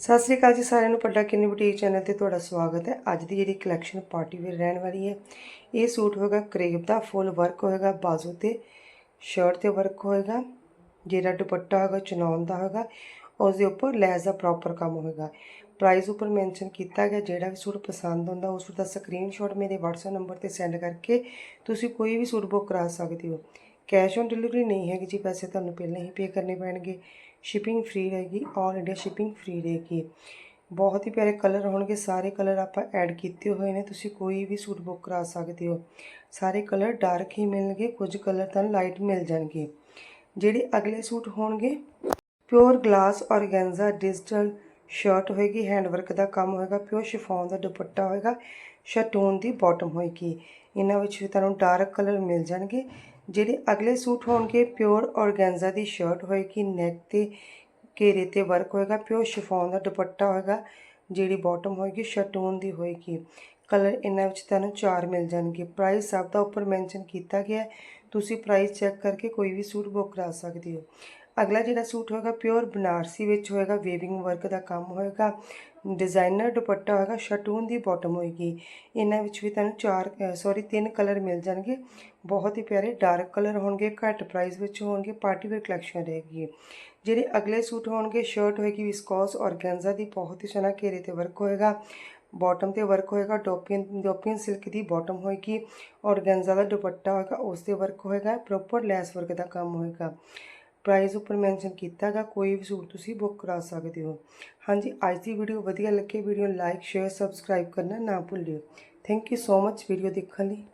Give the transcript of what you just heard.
ਸਤਿ ਸ੍ਰੀ ਅਕਾਲ ਜੀ ਸਾਰਿਆਂ ਨੂੰ ਪੱਡਾ ਕਿੰਨੀ ਬੁਟੀਕ ਚੈਨਲ ਤੇ ਤੁਹਾਡਾ ਸਵਾਗਤ ਹੈ। ਅੱਜ ਦੀ ਜਿਹੜੀ ਕਲੈਕਸ਼ਨ ਪਾਰਟੀ ਵੇਅਰ ਰਹਿਣ ਵਾਲੀ ਹੈ, ਇਹ ਸੂਟ ਹੋਏਗਾ ਕਰੇਪ ਦਾ ਫੁੱਲ ਵਰਕ ਹੋਏਗਾ, ਬਾਜ਼ੂ ਤੇ ਸ਼ਰਟ ਤੇ ਵਰਕ ਹੋਏਗਾ, ਜਿਹੜਾ ਦੁਪੱਟਾ ਹੋਏਗਾ, ਚਨੌਨ ਦਾ ਹੋਏਗਾ ਉਸ ਦੇ ਉੱਪਰ ਲੈਸ ਦਾ ਪ੍ਰੋਪਰ ਕੰਮ ਹੋਏਗਾ। ਪ੍ਰਾਈਸ ਉੱਪਰ ਮੈਂਸ਼ਨ ਕੀਤਾ ਗਿਆ, ਜਿਹੜਾ ਵੀ ਸੂਟ ਪਸੰਦ ਹੁੰਦਾ, ਉਸ ਦਾ ਸਕਰੀਨਸ਼ਾਟ ਮੇਰੇ WhatsApp ਨੰਬਰ ਤੇ ਸੈਂਡ ਕਰਕੇ ਤੁਸੀਂ ਕੋਈ ਵੀ ਸੂਟ ਬੁੱਕ ਕਰਾ ਸਕਦੇ ਹੋ। ਕੈਸ਼ ਔਨ ਡਿਲੀਵਰੀ ਨਹੀਂ ਹੈਗੀ ਜੀ, ਪੈਸੇ ਤੁਹਾਨੂੰ ਪਹਿਲਾਂ ਹੀ ਪੇ ਕਰਨੇ ਪੈਣਗੇ। ਸ਼ਿਪਿੰਗ ਫ੍ਰੀ ਰਹੇਗੀ ਆਲ ਇੰਡੀਆ ਸ਼ਿਪਿੰਗ ਫ੍ਰੀ ਰਹੇਗੀ। ਬਹੁਤ ਹੀ ਪਿਆਰੇ ਕਲਰ ਹੋਣਗੇ, ਸਾਰੇ ਕਲਰ ਆਪਾਂ ਐਡ ਕੀਤੇ ਹੋਏ ਨੇ, ਤੁਸੀਂ ਕੋਈ ਵੀ ਸੂਟ ਬੁੱਕ ਕਰਾ ਸਕਦੇ ਹੋ। ਸਾਰੇ ਕਲਰ ਡਾਰਕ ਹੀ ਮਿਲਣਗੇ, ਕੁਝ ਕਲਰ ਤਾਂ ਲਾਈਟ ਮਿਲ ਜਾਣਗੇ। ਜਿਹੜੇ ਅਗਲੇ ਸੂਟ ਹੋਣਗੇ pure glass organza digital shirt ਹੋਏਗੀ ਹੈਂਡਵਰਕ ਦਾ ਕੰਮ ਹੋਏਗਾ ਪਿਓਰ ਸ਼ਿਫੋਨ ਦਾ ਦੁਪੱਟਾ ਹੋਏਗਾ ਸ਼ਟੂਨ ਦੀ ਬਾਟਮ ਹੋਏਗੀ। ਇਹਨਾਂ ਵਿੱਚ ਵੀ ਤੁਹਾਨੂੰ ਡਾਰਕ ਕਲਰ ਮਿਲ ਜਾਣਗੇ। ਜਿਹੜੇ ਅਗਲੇ ਸੂਟ ਹੋਣਗੇ ਪਿਓਰ ਔਰਗੈਂਜ਼ਾ ਦੀ ਸ਼ਰਟ ਹੋਏਗੀ, ਨੈਕ ਤੇ ਘੇਰੇ ਤੇ ਵਰਕ ਹੋਏਗਾ, ਪਿਓਰ ਸ਼ਿਫੋਨ ਦਾ ਦੁਪੱਟਾ ਹੋਏਗਾ, ਜਿਹੜੀ ਬਾਟਮ ਹੋਏਗੀ, ਸ਼ਟੂਨ ਦੀ ਹੋਏਗੀ। ਕਲਰ ਇਹਨਾਂ ਵਿੱਚ ਤੁਹਾਨੂੰ ਚਾਰ ਮਿਲ ਜਾਣਗੇ। ਪ੍ਰਾਈਸ ਸਭ ਦਾ ਉੱਪਰ ਮੈਂਸ਼ਨ ਕੀਤਾ ਗਿਆ ਤੁਸੀਂ ਪ੍ਰਾਈਸ ਚੈੱਕ ਕਰਕੇ ਕੋਈ ਵੀ ਸੂਟ ਬੁੱਕ ਕਰਾ ਸਕਦੇ ਹੋ। ਅਗਲਾ ਜਿਹੜਾ ਸੂਟ ਹੋਏਗਾ, ਪਿਓਰ ਬਨਾਰਸੀ ਵਿੱਚ ਹੋਏਗਾ ਵੇਵਿੰਗ ਵਰਕ ਦਾ ਕੰਮ ਹੋਏਗਾ। ਡਿਜ਼ਾਈਨਰ ਦੁਪੱਟਾ ਹੋਏਗਾ ਸ਼ਟੂਨ ਦੀ ਬਾਟਮ ਹੋਏਗੀ। ਇਹਨਾਂ ਵਿੱਚ ਵੀ ਤੁਹਾਨੂੰ ਚਾਰ ਸੌਰੀ ਤਿੰਨ ਕਲਰ ਮਿਲ ਜਾਣਗੇ। ਬਹੁਤ ਹੀ ਪਿਆਰੇ ਡਾਰਕ ਕਲਰ ਹੋਣਗੇ, ਘੱਟ ਪ੍ਰਾਈਸ ਵਿੱਚ ਹੋਣਗੇ ਪਾਰਟੀ ਵੇਅਰ ਕਲੈਕਸ਼ਨ ਰਹੇਗੀ। ਜਿਹੜੇ ਅਗਲੇ ਸੂਟ ਹੋਣਗੇ ਸ਼ਰਟ ਹੋਏਗੀ ਵਿਸਕੋਸ ਔਰਗੈਂਜ਼ਾ ਦੀ ਬਹੁਤ ਹੀ ਸੋਹਣਾ ਘੇਰੇ ਤੇ ਵਰਕ ਹੋਏਗਾ। ਬਾਟਮ ਤੇ ਵਰਕ ਹੋਏਗਾ ਡੋਪੀਨ ਡੋਪੀਨ ਸਿਲਕ ਦੀ ਬਾਟਮ ਹੋਏਗੀ। ਔਰਗੈਂਜ਼ਾ ਦਾ ਦੁਪੱਟਾ ਹੋਏਗਾ, ਉਸ ਤੇ ਵਰਕ ਹੋਏਗਾ। ਪ੍ਰੋਪਰ ਲੈਸ ਵਰਕ ਦਾ ਕੰਮ ਹੋਏਗਾ। ਪ੍ਰਾਈਸ ਉੱਪਰ ਮੈਂਸ਼ਨ ਕੀਤਾ ਹੈਗਾ ਕੋਈ ਵੀ ਸੂਟ ਤੁਸੀਂ ਬੁੱਕ ਕਰਾ ਸਕਦੇ ਹੋ। ਹਾਂਜੀ, ਅੱਜ ਦੀ ਵੀਡੀਓ ਵਧੀਆ ਲੱਗੇ ਵੀਡੀਓ ਲਾਈਕ ਸ਼ੇਅਰ ਸਬਸਕ੍ਰਾਈਬ ਕਰਨਾ ਨਾ ਭੁੱਲਿਓ। Thank you so much video ਦੇਖਣ ਲਈ।